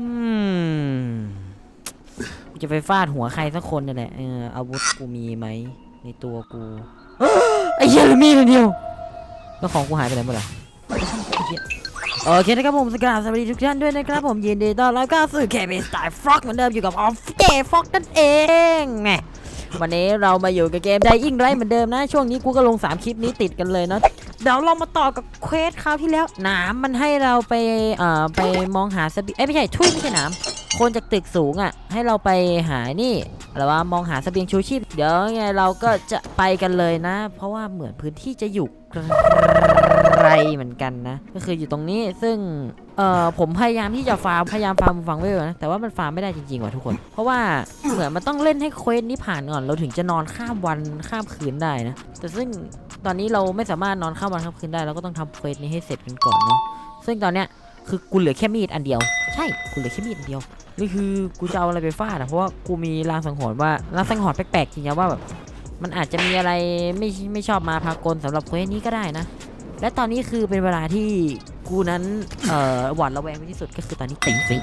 อืมกูจะไปฟาดหัวใครสักคนนี่นแหละเอออาวุธกูมีไหมในตัวกูไอ้เหี้ยเหลือมีดอันเดียวแล้วของกูหายไปไหนหมดล่ะไอ้เหี้ยโอเคนะครับผมสกราบสวัสดีทุกท่านด้วยนะครับผมยินดีต้อนรับเข้าสู่เคมีสไตล์ฟ็อกเหมือนเดิมอยู่กับออฟเจฟ็อกนั่นเองแหมวันนี้เรามาอยู่กับเกมไดอิงไรเหมือนเดิมนะ ช่วงนี้กูก็ลง 3 คลิปนี้ติดกันเลยเนาะ เดี๋ยวเรามาต่อกับเควสคราวที่แล้วหนามมันให้เราไปเอ่อไปมองหาสบีเอ้ยไม่ใช่ทุยไม่ใช่หนามคนจากตึกสูงอะ ให้เราไปหานี่หรือว่ามองหาเสบียงชูชีพเดี๋ยวไงเราก็จะไปกันเลยนะ เพราะว่าเหมือนพื้นที่จะอยู่ไกลเหมือนกันนะ ก็คืออยู่ตรงนี้ซึ่งเอ่อผมพยายามที่จะฟาร์มพยายามฟาร์มฟังเวลนะแต่ว่ามันฟาร์มไม่ได้จริงๆว่ะทุกคน เพราะว่าเหมือนมันต้องเล่นให้เควสนี้ผ่านก่อนเราถึงจะนอนข้ามวันข้ามคืนได้นะแต่ซึ่ง ตอนนี้เราไม่สามารถนอนข้ามวันข้ามคืนได้เราก็ต้องทำเควสนี้ให้เสร็จกันก่อนเนาะซึ่งตอนเนี้ยคือกูเหลือแค่มีดอันเดียว ใช่กูเหลือแค่มีดอันเดียวนี่คือกูจะเอาอะไรไปฟาดอะเพราะว่ากูมีรางสังหรณ์ว่าลางสังหรณ์แปลกๆจริงๆว่าแบบมันอาจจะมีอะไรไม่ไม่ชอบมาพากลสำหรับเควสนี้ก็ได้นะ และตอนนี้คือเป็นเวลาที่กูนั้นเอ่อหวาดระแวงเป็นที่สุดก็คือตอนนี้ตีสี่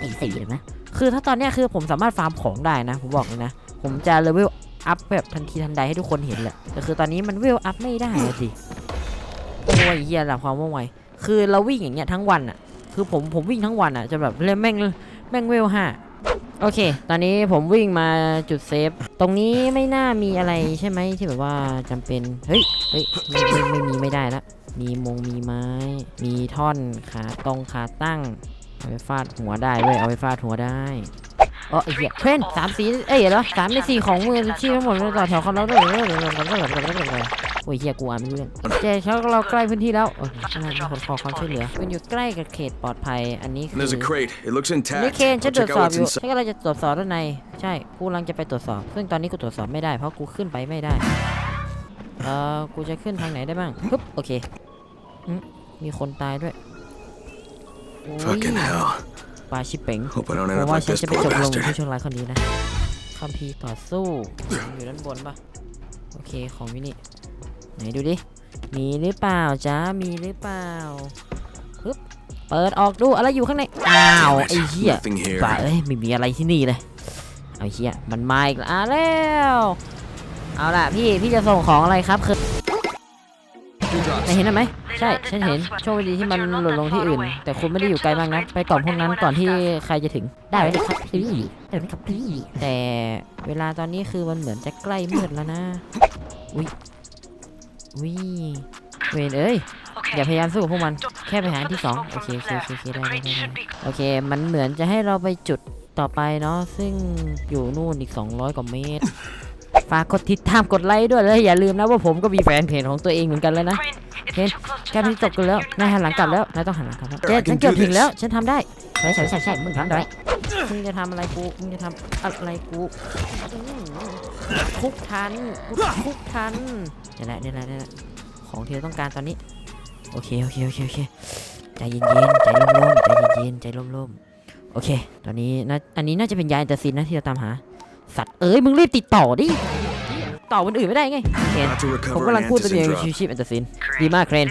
ตีสี่เลยนะคือถ้าตอนเนี้ยคือผมสามารถฟาร์มของได้นะผมบอกเลยนะ ผมจะเลเวล อัพแบบทันทีทันใดให้ทุกคนเห็นแหละแต่คือตอนนี้มันเวลอัพไม่ได้อะสิโอ้ยเฮียหลับความว่องไวคือเราวิ่งอย่างเงี้ยทั้งวันอะคือผมผมวิ่งทั้งวันอะจะแบบเล่นแม่งแม่งเวลห้าโอเค ตอนนี้ผมวิ่งมาจุดเซฟ ตรงนี้ไม่น่ามีอะไรใช่ไหมที่แบบว่าจำเป็น เฮ้ย เฮ้ยไม่ไม่ไม่มีไม่ได้ละ มีมงมีไม้ มีท่อนขาตรงขาตั้ง เอาไปฟาดหัวได้เว้ย เอาไปฟาดหัวได้ ออไอ้เหี้ยเพื่อนสามสีเอ้ยเหรอสามในสี่ของมือชี้ทั้งหมดเลยต่อแถวของเราด้วยเลยเลยเลยเลยเลยโอ้ยเฮียกูอ่านไม่รู้เรื่องเจ๊เขาเราใกล้พื้นที่แล้วโอ้ยมีคนขอความช่วยเหลือมันอยู่ใกล้กับเขตปลอดภัยอันนี้คือ There's a crate. It looks นี่ intact. เคนฉัน I'll ตรวจ check ส out อบ what's อยู่ inside. ฉันกำลังจะตรวจสอบด้านในใช่กูกำลังจะไปตรวจสอบ ซึ่งตอนนี้กูตรวจสอบไม่ได้เพราะกูขึ้นไปไม่ได้เออกูจะขึ้นทางไหนได้บ้างปึ๊บโอเคหึมีคนตายด้วยโอ้ย Fucking hell. ปลาชิเป๋ง Hope I don't เพ end ราะ up ว่า like ฉัน this จะไป poor จบลง bastard. ที่ช่วงร้ายคนนี้นะคัมภีร์ต่อสู้อยู่ด้านบนปะโอเคของวินี่ไหนดูดิ มีหรือเปล่าจ๊ะมีหรือเปล่าปึ๊บเปิดออกดูอะไรอยู่ข้างใน อ้าว Damn it. ไอ้เหี้ย Nothing here. บ้าเอ้ยไม่มีอะไรที่นี่เลยเอาเฮียมันมาอีกแล้วอะแล้วเอาล่ะพี่พี่จะส่งของอะไรครับคือ ไหนเห็นไหมใช่ฉันเห็นโชคดีที่มันหล่นลงที่อื่น แต่คุณไม่ได้อยู่ไกลมากนะไปกล่องพวกนั้นก่อนที่ใครจะถึงได้ไหมครับพี่ได้ไหมครับพี่แต่เวลาตอนนี้คือมันเหมือนจะใกล้มืดแล้วนะอุ้ยอุ้ยเวนเอ้ยอย่าพยายามสู้กับพวกมัน แค่ไปหาอันที่สองโอเคโอเคโอเคโอเคได้ได้ได้ได้โอเค มันเหมือนจะให้เราไปจุดต่อไปเนาะซึ่งอยู่นู่นอีก 200 กว่าเมตร ฝากกดติดตามกดไลค์ด้วยแล้วอย่าลืมนะว่าผมก็มีแฟนเพจของตัวเองเหมือนกันเลยนะเคนแกพี่จบกันแล้วนายหันหลังกลับแล้วนายต้องหันหลังกลับแล้วเจ๊ฉันเกือบถึงแล้วฉันทำได้ใช่ใช่ใช่ใช่มึงทำได้มึงจะทำอะไรกูมึงจะทำอะไรกูอื้อคุกทันกูคุกทันนี่แหละนี่แหละนี่แหละของที่เราต้องการตอนนี้ โอเคโอเคโอเคโอเคใจเย็นๆใจร่มๆใจเย็นๆใจร่มๆโอเค ตอนนี้นะอันนี้น่าจะเป็นยาอินเตอร์ซินนะที่เราตามหา สัตว์เอ้ยมึงรีบติดต่อดิต่อคนอื่นไม่ได้ไงเห็น About to ผม recover กำลัง an พูดตัวเอง antizin ชิ drug. วชิปอินเตอร์ซินดีมากเครน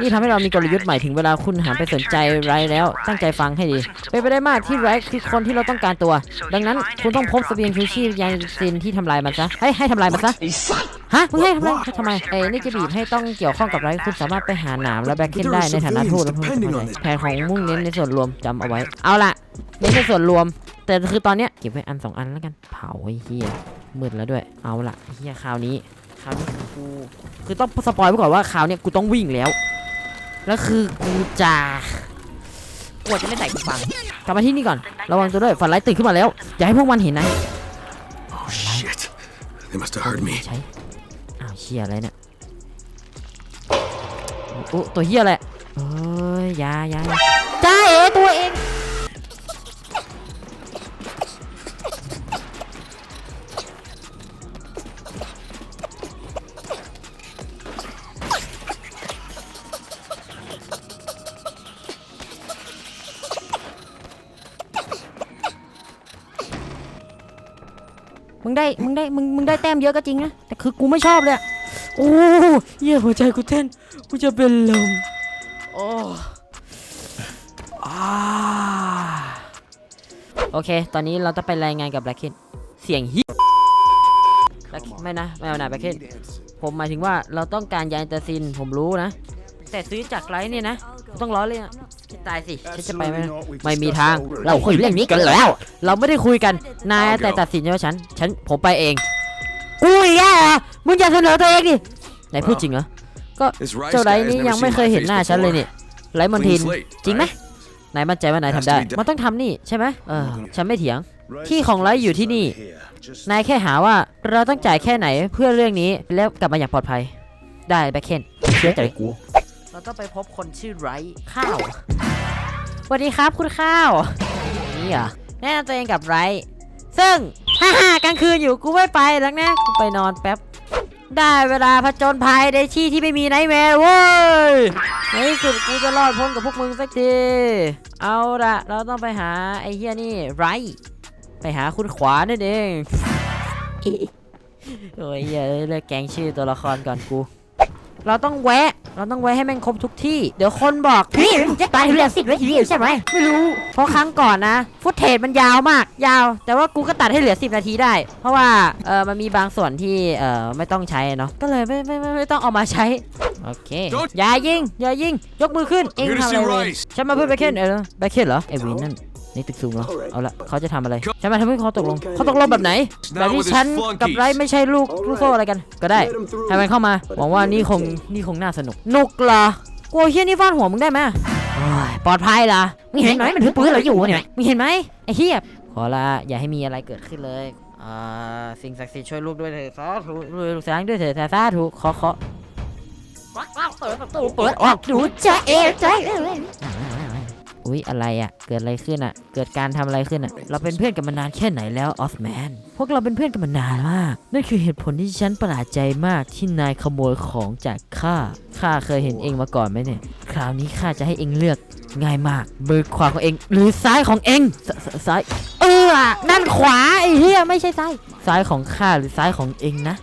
นี่ทำให้เรามีกลยุทธ์ใหม่ถึงเวลาคุณหันไปสนใจไรแล้ว ตั้งใจฟังให้ดี เป็นไปได้มากที่ไรคือคนที่เราต้องการตัว ดังนั้นคุณต้องพบเสบียงชูชีพยาอินเตอร์ซินที่ทำลายมันซะให้ให้ทำลายมันซะฮะมึงให้ทำลายทำไมเอ้นี่จะบีบให้ต้องเกี่ยวข้องกับไรคุณสามารถไปหาหนามและแบ็คเคนได้ในฐานะทูตและผู้สมัครแผนของมุ่งเน้นในส่วนรวมจำเอาไว้ เอาล่ะเน้นในส่วนรวม แต่คือตอนเนี้ยเก็บไว้อันสองอันแล้วกัน เผาไอ้เฮียมืดแล้วด้วย เอาล่ะไอ้เฮียคราวนี้คราวนี้คือกูคือต้องสปอยไว้ก่อนว่าคราวเนี้ยกูต้องวิ่งแล้ว แล้วคือกูจะกลัวจะไม่ใส่กูฟังกลับมาที่นี่ก่อน ระวังตัวด้วยฝันร้ายตื่นขึ้นมาแล้ว อย่าให้พวกมันเห็นนะ Oh shit. They must have heard me. ใช้อ้าวเฮียอะไรเนี่ยโอ้ตัวเฮียแหละเอ้ยอยาอยาอยาจ้าเอ๋ตัวเอง มึงได้ มึงได้ มึง มึงได้แต้มเยอะก็จริงนะ แต่คือกูไม่ชอบเลยอะโอ้เหี้ยหัวใจกูเต้น กูจะเป็นลมโอ้อาโอเค ตอนนี้เราต้องไปรายงานกับแบล็คเคนเสียงฮิแบล็คไม่นะ ไม่เอาหนาแบล็คเคนผมหมายถึงว่าเราต้องการยานตาซิน ผมรู้นะ แต่ซื้อจากไรเนี่ยนะ ต้องล้อเลยอะ ตายสิฉันจะไปไหมไม่มีทาง เราคุยเรื่องนี้กันแล้ว เราไม่ได้คุยกัน นายแต่ตัดสินใช่ไหมฉัน ฉันผมไปเอง กูอีกแล้วเหรอมึงอย่าเสนอตัวเองดิไหนพูดจริงเหรอ This rice เจ้าไร guy has นี่ never ยังไม่ seen เคย my เห็น face หน้าฉันเลย before. นี่ไรมอนทิน Clean slate, จริงไหม right? นายมั่นใจว่านาย Has ทำ to ได้ be done. มันต้องทำนี่ใช่ไหมเออ ฉันไม่เถียง Rice ที่ของไร้อยู่ที่นี่ here. Just นายแค่หาว่าเราต้องจ่ายแค่ไหนเพื่อเรื่องนี้แล้วกลับมาอย่างปลอดภัย ได้แบ็คเคนเชื่อใจกู เราต้องไปพบคนชื่อไรข้าวสวัสดีครับคุณข้าวนี่เหรอแนะนำตัวเองกับไรซึ่งฮ่าฮ่ากลางคืนอยู่กูไม่ไปแล้วนะกูไปนอนแป๊บได้เวลาผจญภัยในที่ที่ไม่มีไนท์แมร์เว้ยในที่สุดกูจะรอดพ้นกับพวกมึงสักที เอาละเราต้องไปหาไอ้เฮียนี่ไร ไปหาคุณขวานั่นเอง โอ้ยเหี้ยเลิกแกงชื่อตัวละครก่อนกู เราต้องแวะ เราต้องแวะให้แม่งครบทุกที่ เดี๋ยวคนบอกพี่จะตายเรือสิบไว้ทีเดียวใช่ไหมไม่รู้ เพราะครั้งก่อนนะ ฟุตเทจมันยาวมาก ยาว แต่ว่ากูก็ตัดให้เหลือ 10 นาทีได้ เพราะว่า เออมันมีบางส่วนที่ เออไม่ต้องใช้เนาะ ก็เลยไม่ไม่ไม่ไม่ต้องเอามาใช้ โอเค อย่ายิง อย่ายิง ยกมือขึ้น เอ็ง Here to ทำอะไร see เลย Rice ฉันมาเพื่อแบคเคนเออแบคเคนเหรอไอ้วินนั่นในตึกสูงเหรอเอาละเขาจะทำอะไรฉันมาทำให้เขาตกลงเขาตกลงแบบไหนแบบที่ฉันกับไรไม่ใช่ลูกลูกโซ่อะไรกัน ก็ได้ให้มันเข้ามาหวังว่านี่คงนี่คงน่าสนุกนุกเหรอกลัวเฮี้ยนี่ฟาดหัวมึงได้ไหมโอ้ยปลอดภัยเหรอมึงเห็นไหมมันถือปืนเราอยู่เนี่ยมึงเห็นไหมไอ้เฮียขอละอย่าให้มีอะไรเกิดขึ้นเลยอ่าสิ่งศักดิ์สิทธิ์ช่วยลูกด้วยเถิดสาธุด้วยลูกสางด้วยเถิดสาธุขอขอเปิดประตูเปิดออกดูจะเอใจ อุ๊ย อะไรอะ เกิดอะไรขึ้นอะ เกิดการทำอะไรขึ้นอะ เราเป็นเพื่อนกันมานานแค่ไหนแล้วออฟแมน พวกเราเป็นเพื่อนกันมานานมาก นั่นคือเหตุผลที่ฉันประหลาดใจมากที่นายขโมยของจากข้า ข้าเคยเห็นเองมาก่อนไหมเนี่ย คราวนี้ข้าจะให้เองเลือกง่ายมาก มือขวาของเอง หรือซ้ายของเองซซซ้าย เออ นั่นขวาไอ้เหี้ยไม่ใช่ซ้าย ซ้ายของข้าหรือซ้ายของเองนะ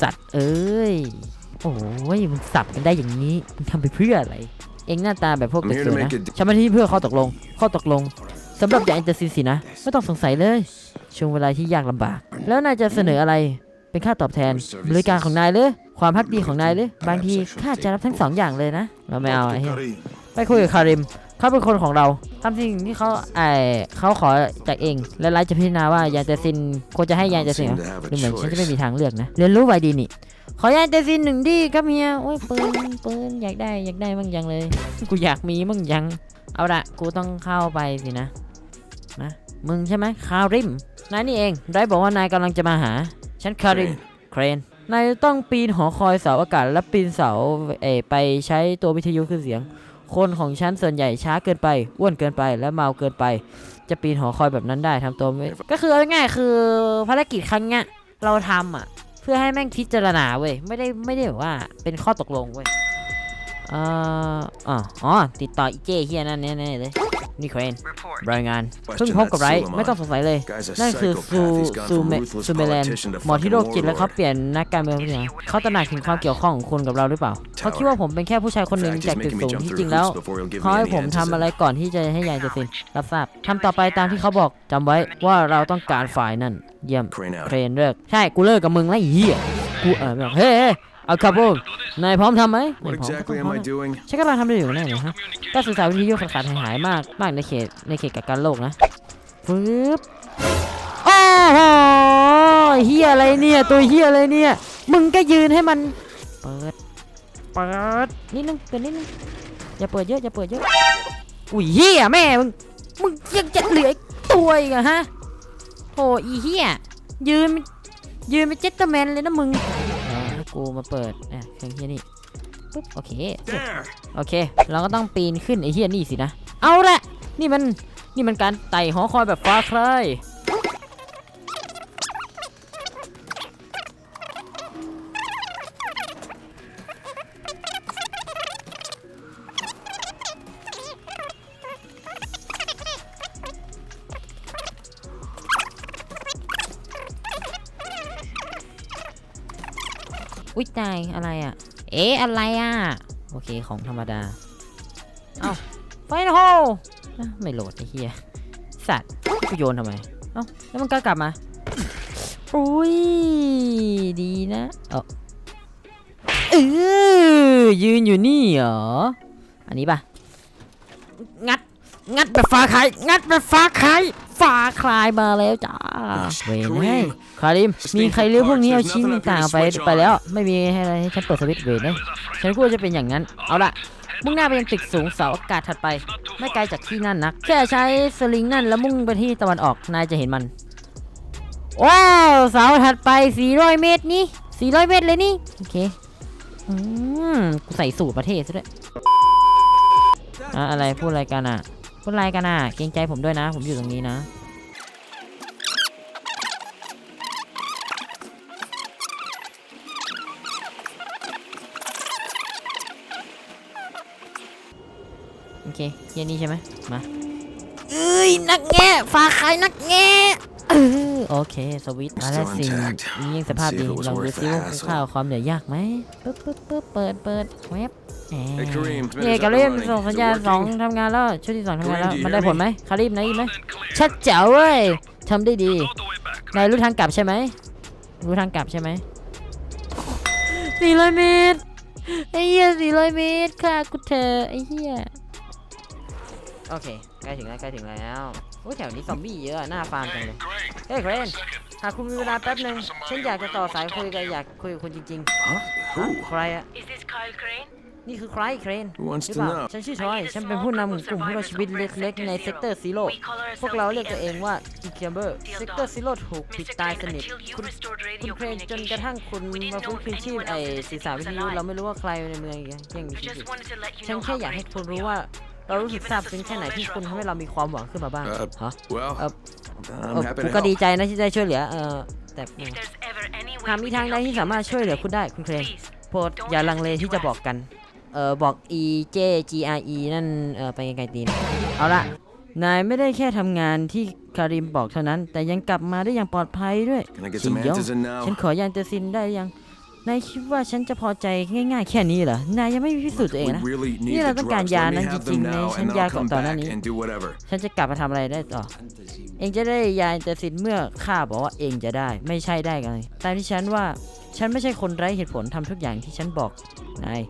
สัตว์เอ้ย โอ้ยมึงสับกันได้อย่างนี้มึงทำไปเพื่ออะไร เองหน้าตาแบบพวก I'm เด็ก here เสื to อนะ make a ฉันมาที่เพื่อข้อตกลง ข้อตกลงสำหรับอย่างอินเตอร์ซีสินะ ไม่ต้องสงสัยเลย ช่วงเวลาที่ยากลำบาก แล้วนายจะเสนออะไรเป็นค่าตอบแทนบริการของนายหรือความพักดีของนายหรือบางทีข้าจะรับทั้งสองอย่างเลยนะ เราไม่เอาไอ้เหี้ย Karim. ไปคุยกับคาริมเขาเป็นคนของเราทำสิ่งที่เขาไอเขาขอจากเอง และไลฟ์จะพิจารณาว่ายาเตซินควรจะให้ยาเตซินเหรอ Seem to have a ดูเหมือนฉันจะไม่ choice. มีทางเลือกนะ เรียนรู้ไว้ดีนี่ ขอยาเตซินหนึ่งดีครับเฮียโอ้ยปืนปืนอยากได้อยากได้มั่งยังเลย กูอยากมีมั่งยัง เอาละกูต้องเข้าไปสินะนะมึงใช่ไหมคาริมนายนี่เองได้บอกว่านายกำลังจะมาหา ฉันคาริมเครนนายต้องปีนหอคอยเสาอากาศและปีนเสาเอไปใช้ตัววิทยุคือเสียง คนของฉันส่วนใหญ่ช้าเกินไปอ้วนเกินไปและเมาเกินไป จะปีนหอคอยแบบนั้นได้ทำตัวไม่ก็คือเอาง่ายๆคือภารกิจครั้งเนี้ยเราทำอะ เพื่อให้แม่งพิจารณาเว้ยไม่ได้ไม่ได้แบบว่าเป็นข้อตกลงเว้ยเอ่ออ๋อติดต่ออีเจเฮียนั่นแน่ๆเลย นี่เครนรายงานเพิ่งพบกับไรไม่ต้องสงสัยเลย Guy's a นั่นคือซู psychopath. He's gone ซู from เม ruthless ซูเมแลน politician to หมอที่โรค fucking จิตแล้วเขา warlord. เปลี่ยนนักการเมืองไปไหนเขาตระหนักถึงความเกี่ยวข้องของคุณกับเราหรือเปล่าเขาคิดว่าผมเป็นแค่ผู้ชายคนหนึ่ง Fact, จาก he's ตึก making สู me ง jump ที่ through จริงแล้ว hoops before he'll give เขา me ให้ any ผมทำ answers. อะไรก่อนที่จะให้ยายจะเซ็นรับทราบทำต่อไปตามที่เขาบอกจำไว้ว่าเราต้องการฝ่ายนั่น เยี่ยม Crane out. เครนเลิกใช่กูเลิกกับมึงแล้วไอ้เหี้ยกูเออไม่บอกเฮ้ย เฮ้ยเอาคาร์บอนนายพร้อมทำไหม What นายพร้อม exactly ก็ am พร้อ I มนะ doing? ฉันกำลังทำได้อยู่แน่เลยฮะการสื่อสารวิทยุขาดขาดหายหายมากมากในเขตในเขตกักกันโลกนะฟืบโอ้โหเฮียอะไรเนี่ย ตัวเฮียอะไรเนี่ย มึงก็ยืนให้มัน เปิด เปิด นิดนึงเปิดนิดนึง อย่าเปิดเยอะ อย่าเปิดเยอะ อุ้ยเฮียแม่มึง มึงยังจะเหลืออีกตัวอีกเหรอะฮะโหอีเฮียยืน ยืนเป็นเจ็ตเตอร์แมนเลยนะมึงเอาให้ กูมาเปิดอะเครื่องเฮียนี่ปุ๊บโอเค There. โอเค เราก็ต้องปีนขึ้นไอ้เฮียนี่สินะ เอาละนี่มันนี่มันการไต่หอคอยแบบฟ้าใคร อุ้ยตายอะไรอะ เอ๊ะอะไรอะ โอเคของธรรมดา เอาไฟนอลไม่โหลดไอ้เฮียสัตว์กูโยนทำไม เอ้าแล้วมันก็กลับมา อุ้ยดีนะ เออเออยืนอยู่นี่เหรอ อันนี้ปะงัด งัดแบบฟ้าคายงัดแบบฟ้าคาย ฟ้าคลายมาแล้วจ้าเวนให้คาริม มีใครเลือกพวกนี้เอาชิ้นต่างๆไปไปแล้ว ไม่มีให้อะไรให้ฉันเปิดสวิตช์เวนนะฉันกลัวจะเป็นอย่างนั้น เอาละมุ่งหน้าไปยังตึกสูงเสาอากาศถัดไป ไม่ไกลจากที่นั่นนัก แค่ใช้สลิงนั่นแล้วมุ่งไปที่ตะวันออก นายจะเห็นมัน ว้าวเสาถัดไป 400 เมตรนี่400 เมตรเลยนี่ โอเค อืม กูใส่สูตรประเทศซะด้วย อะอะไรพูดอะไรกันอะ พูดอะไรกันอะ เกรงใจผมด้วยนะ ผมอยู่ตรงนี้นะโอเคเย็นนี้ใช่ไหมมาเอ้ยนักแง่ฟ้าใครนักแง่เออโอเคสวิตช์มาแล้ว Still สิ intact. นี่ยังสภาพ See ดี if it was ลองดู worth ซิ the ว่า hassle. ข้าวความเหนื่อยยากไหมปึ๊บปึ๊บปึ๊บเปิดเปิดเว็บ แหม Hey, Kareem, เย่ Minutes คา up ริ and ม running. ส่งสัญ Is it ญาณสอง working? ทำงานแล้วชุดที่สองทำงานแล้ว Kareem, do you มันได้ hear ผล me? ไหมคาริมนะยินไหมชัดเจ๋วเว้ยทำได้ดีนายรู้ทางกลับใช่ไหมรู้ทางกลับใช่ไหมสี่ร้อยเมตรไอ้เหี้ยสี่ร้อยเมตรค่ะกูเธอไอ้เหี้ยโอเคใกล้ถึงแล้วใกล้ถึงแล้วโอ้ยแถวนี้ซอมบี้เยอะอะน่าฟาร์มจังเลยเฮ้ยเครนหากคุณมีเวลาแป๊บหนึ่งฉันอยากจะต่อสายคุยกับอยากคุยกับคุณจริง Huh? ๆ Who? ใครอะ Is this Kyle Crane? นี่คือใครเครน Who wants หรือ to เปล่า know? ฉันชื่อชอย ฉันเป็นผู้นำกลุ่มผู้รอดชีวิตเล็กๆ ในเซกเตอร์ซีโร่ We call พวกเราเรียก ourselves ตัวเองว่าอีเคียเบอร์เซกเตอร์ซีโร่ถูก the ปิด Mr. ตาย Crane, สนิท until you คุณ restored คุณ radio เครนจนกระทั่งคุณ communication, we มา didn't ฟื้น know คืน if ชีพ anyone ไอ้ else in สื่อ the สาร city วิท was ยุ alive. เราไม่รู้ว่าใครในเมืองยังมี We ชีวิตอ just ยู่ wanted to let you ฉัน know แค่ how อยากให้ grateful คุณ we รู้ว่า are. เรารู้สึกซาบซึ้งแค่ไหนที่คุณทำให้เรามีความหวังขึ้นมาบ้าง Uh, ฮะ well, Uh, I'm เออ happy กู to ก็ดี help. ใจนะที่ได้ช่วยเหลือ เออแต่ If there's ever any way หากมี we ทาง can ใด help ที่ you สามารถ in ช่วยเหลือ this คุณได้คุณเครน please โปรดอย่าลังเลที่จะบอกกัน เออบอก E J G R E นั่นเออไปไกลๆตีนเอาละนายไม่ได้แค่ทำงานที่คาริมบอกเท่านั้น แต่ยังกลับมาได้อย่างปลอดภัยด้วย Can I get จริ some งยอง answers in ฉัน now? ขอยานเตอร์ซินได้ยัง นายคิดว่าฉันจะพอใจง่ายๆแค่นี้เหรอ นายยังไม่พิสูจน์ตัวเอง We นะ really need นี่เรา the ต้องการ drugs. ยา Let me นั้น have จริง them ๆเลย now, ฉัน and ยา I'll ก่อน come ต่อนหน้า back นี้ and do whatever. ฉันจะกลับมาทำอะไรได้ต่อ เองจะได้ยาเตอร์ซินเมื่อข้าบอกว่าเองจะได้ ไม่ใช่ได้กันเลยตามที่ฉันว่า ฉันไม่ใช่คนไร้เหตุผลทำทุกอย่างที่ฉันบอกนาย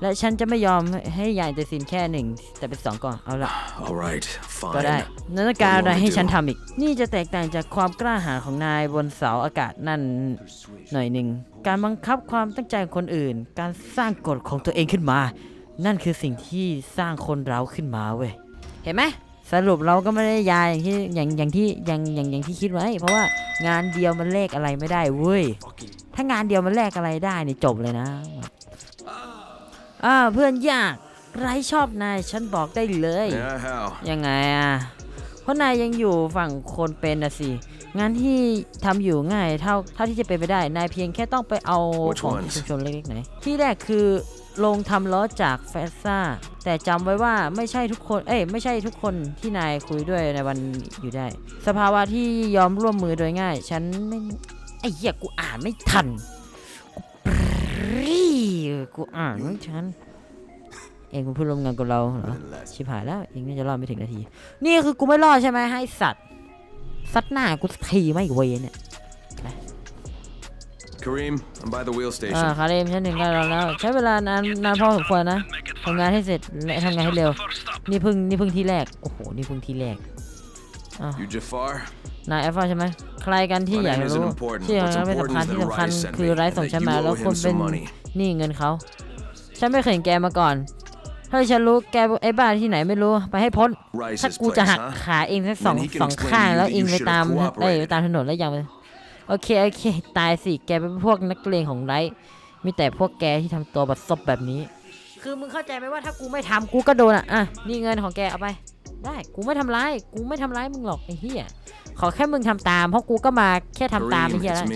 และฉันจะไม่ยอมให้ยาเตอร์ซินแค่หนึ่งแต่เป็นสองก่อนเอาละ All right, ก็ได้ fine. นั่นต้องการอะไรให้ฉันทำอีก นี่จะแตกต่างจากความกล้าหาญของนายบนเสาอากาศนั่นหน่อยหนึ่ง การบังคับความตั้งใจของคนอื่น การสร้างกฎของตัวเองขึ้นมา นั่นคือสิ่งที่สร้างคนเราขึ้นมาเว้ย เห็นไหมสรุปเราก็ไม่ได้ยายอย่างที่อย่างอย่างที่อย่างอย่างอย่างที่คิดไว้ เพราะว่างานเดียวมันแลกอะไรไม่ได้เว้ย ถ้างานเดียวมันแลกอะไรได้นี่จบเลยนะ อ่าเพื่อนยากไรชอบนายฉันบอกได้เลย Yeah, how? ยังไงอะเพราะนายยังอยู่ฝั่งคนเป็นนะสิงานที่ทำอยู่ง่ายเท่าเท่าที่จะเป็นไปได้ นายเพียงแค่ต้องไปเอา Which ของ ones? ชุมชนเล็กๆไหน ที่แรกคือโรงทำล้อจากแฟซ่า แต่จำไว้ว่าไม่ใช่ทุกคน เอ้ยไม่ใช่ทุกคนที่นายคุยด้วยในวันอยู่ได้ สภาวะที่ยอมร่วมมือโดยง่าย ฉันไม่ไอ้เหี้ยกูอ่านไม่ทันกูปรี๊ กูอ่านไม่ทัน เองเป็นผู้ร่วมงานกับเราเหรอ Unless. ชิบหายแล้ว เองน่าจะรอดไม่ถึงนาที นี่คือกูไม่รอดใช่ไหมให้สัตว์ซัดหน้ากูสักทีไม่เวยเนี่ย Kareem, I'm by the wheel อ่า station. คาเรมฉันถึงกันแล้ว ใช้เวลานานนานพอสมควรนะทำงานให้เสร็จและทำงานให้เร็ว นี่เพิ่งนี่เพิ่งที่แรก โอ้โห นี่เพิ่งที่แรก You Jafar? นายแอฟฟ้าใช่ไหมใครกันที่ My อยาก name รู้ isn't important. ที่อยาก What's รู้ไม่สำ important คัญ is ที่ that สำคัญ Rai sent คือ me ไร้ and ส่ง that ฉัน you มาแล้ว owe คุณ him เป็น some money. หนี่เงินเขา ฉันไม่เคยเห็นแกมาก่อน ถ้าฉันรู้แกไอ้บ้าที่ไหนไม่รู้ ไปให้พ้น ถ้า Rice's กูจะ place, หัก huh? ขาเองทั้งสอง Then he can สอง explain ข้าง to you แล้ว that เอง you ไป should ตาม have เอ้ย cooperated. ไปตามถนนแล้วยังไปโอเคโอเค ตายสิ แกเป็นพวกนักเลงของไรมีแต่พวกแกที่ทำตัวบัดซบแบบนี้ คือมึงเข้าใจไหมว่าถ้ากูไม่ทำกูก็โดนอะ อะ นี่เงินของแกเอาไป ได้ กูไม่ทำร้าย กูไม่ทำร้ายมึงหรอกไอ้เหี้ย ขอแค่มึงทำตาม เพราะกูก็มาแค่ทำตามไอ้ Kareem, เหี้ย it's แล้ว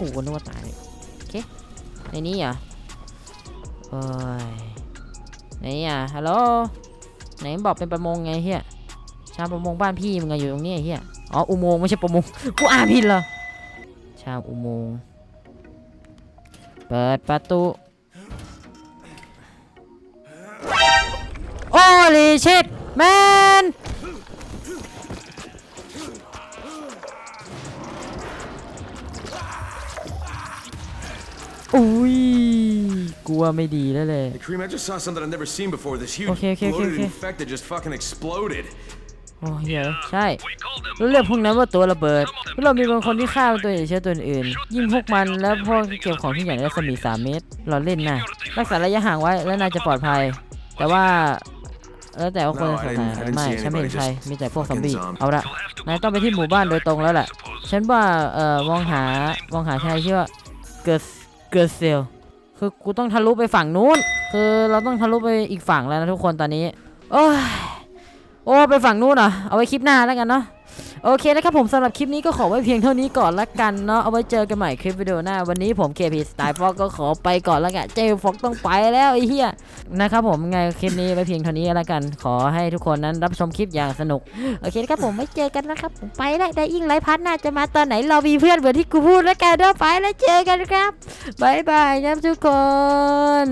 me. กูก็นึกว่าตายเลยโอเคในนี้เหรอโอ้ยไหนอะฮัลโหลไหนบอกเป็นประมงไงเฮียชาวประมงบ้านพี่มึงอะอยู่ตรงนี้เฮียอ๋ออุโมงไม่ใช่ประมงกูอ่านผิดเหรอชาวอุโมงเปิดประตูโอ้ลีชิตแม่ นว่าไม่ดีแล้วเลย Hey, Kareem, I just saw something I've never seen before. This huge Okay, okay, okay, bloated okay. infected just fucking exploded. โอ้เหี้ยใช่เราเรียกพวกนั้นว่าตัวระเบิดพวกเรามีบางคนที่ฆ่าตัวใหญ่เชื้อตัวอื่น ยิงพวกมันแล้วพวกเก็บของที่ใหญ่ในรัศมี 3 เมตร เราเล่นนะรักษาระยะห่างไว้แล้วนายจะปลอดภัย แต่ว่า แล้วแต่ว่าคนจะสงสัย No, I didn't- I didn't ไม่ see ฉันไม่เห็น anybody, ใครมีแต่พวกซอม fucking บี้ zombie. เอาละนายต้องไปที่หมู่บ้านโดยตรงแล้วแหละฉันว่าเอ่อมองหามองหาชายชื่อว่าเกิร์สเกิร์เซลคือกูต้องทะลุไปฝั่งนู้น คือเราต้องทะลุไปอีกฝั่งแล้วนะทุกคนตอนนี้ โอ้ยโอ้ไปฝั่งนู้นเหรอ เอาไว้คลิปหน้าแล้วกันเนาะ โอเคนะครับผมสำหรับคลิปนี้ก็ขอไว้เพียงเท่านี้ก่อนละกันเนาะเอาไว้เจอกันใหม่คลิปวิดีโอหน้า วันนี้ผม KP Style Fox ก็ขอไปก่อนละกันเจฟอกต้องไปแล้วไอ้เหี้ยนะครับผมไงคลิปนี้ไว้เพียงเท่านี้ละกัน ขอให้ทุกคนนั้นรับชมคลิปอย่างสนุกโอเคนะครับผมไว้เจอกันนะครับผมไปแล้วได้ยิ่งไรพัดน่าจะมาตอนไหนเรามีเพื่อนเหมือนที่กูพูดแล้วกันเนาะไปแล้วเจอกันครับบายบายนะทุกคน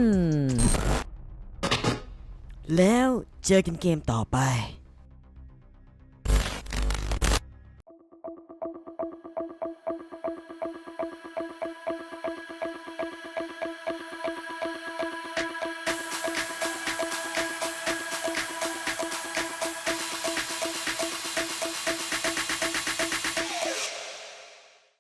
แล้วเจอกันเกมต่อไป